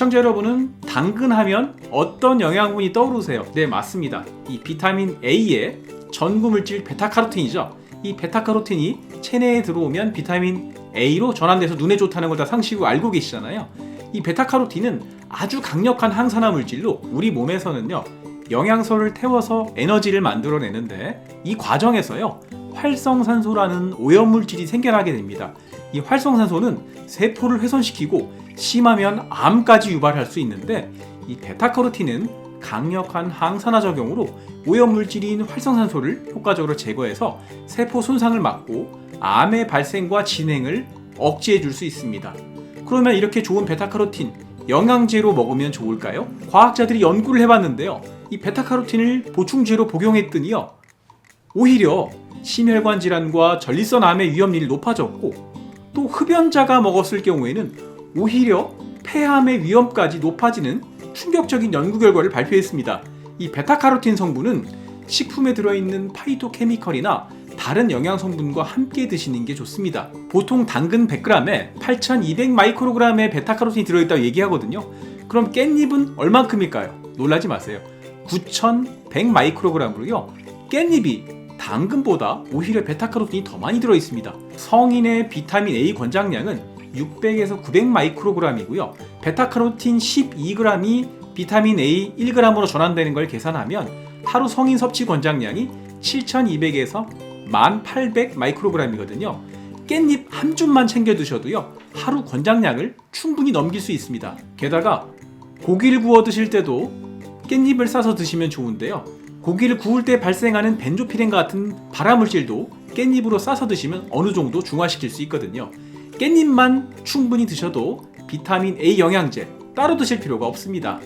시청자 여러분은 당근 하면 어떤 영양분이 떠오르세요? 네, 맞습니다. 이 비타민 A의 전구 물질 베타카로틴이죠. 이 베타카로틴이 체내에 들어오면 비타민 A로 전환돼서 눈에 좋다는 걸 다 상식으로 알고 계시잖아요. 이 베타카로틴은 아주 강력한 항산화 물질로 우리 몸에서는요 영양소를 태워서 에너지를 만들어내는데 이 과정에서요 활성산소라는 오염물질이 생겨나게 됩니다. 이 활성산소는 세포를 훼손시키고 심하면 암까지 유발할 수 있는데 이 베타카로틴은 강력한 항산화 작용으로 오염물질인 활성산소를 효과적으로 제거해서 세포 손상을 막고 암의 발생과 진행을 억제해 줄 수 있습니다. 그러면 이렇게 좋은 베타카로틴 영양제로 먹으면 좋을까요? 과학자들이 연구를 해봤는데요. 이 베타카로틴을 보충제로 복용했더니요. 오히려 심혈관 질환과 전립선 암의 위험률이 높아졌고 또 흡연자가 먹었을 경우에는 오히려 폐암의 위험까지 높아지는 충격적인 연구 결과를 발표했습니다. 이 베타카로틴 성분은 식품에 들어있는 파이토케미컬이나 다른 영양 성분과 함께 드시는 게 좋습니다. 보통 당근 100g에 8,200 마이크로그램의 베타카로틴이 들어있다고 얘기하거든요. 그럼 깻잎은 얼만큼일까요? 놀라지 마세요. 9,100 마이크로그램으로요. 깻잎이 당근보다 오히려 베타카로틴이 더 많이 들어 있습니다. 성인의 비타민 A 권장량은 600에서 900 마이크로그램이고요. 베타카로틴 12g이 비타민 A 1g으로 전환되는 걸 계산하면 하루 성인 섭취 권장량이 7,200에서 1,800 마이크로그램이거든요. 깻잎 한 줌만 챙겨 드셔도요. 하루 권장량을 충분히 넘길 수 있습니다. 게다가 고기를 구워 드실 때도 깻잎을 싸서 드시면 좋은데요. 고기를 구울 때 발생하는 벤조피렌 같은 발암물질도 깻잎으로 싸서 드시면 어느 정도 중화시킬 수 있거든요. 깻잎만 충분히 드셔도 비타민 A 영양제 따로 드실 필요가 없습니다.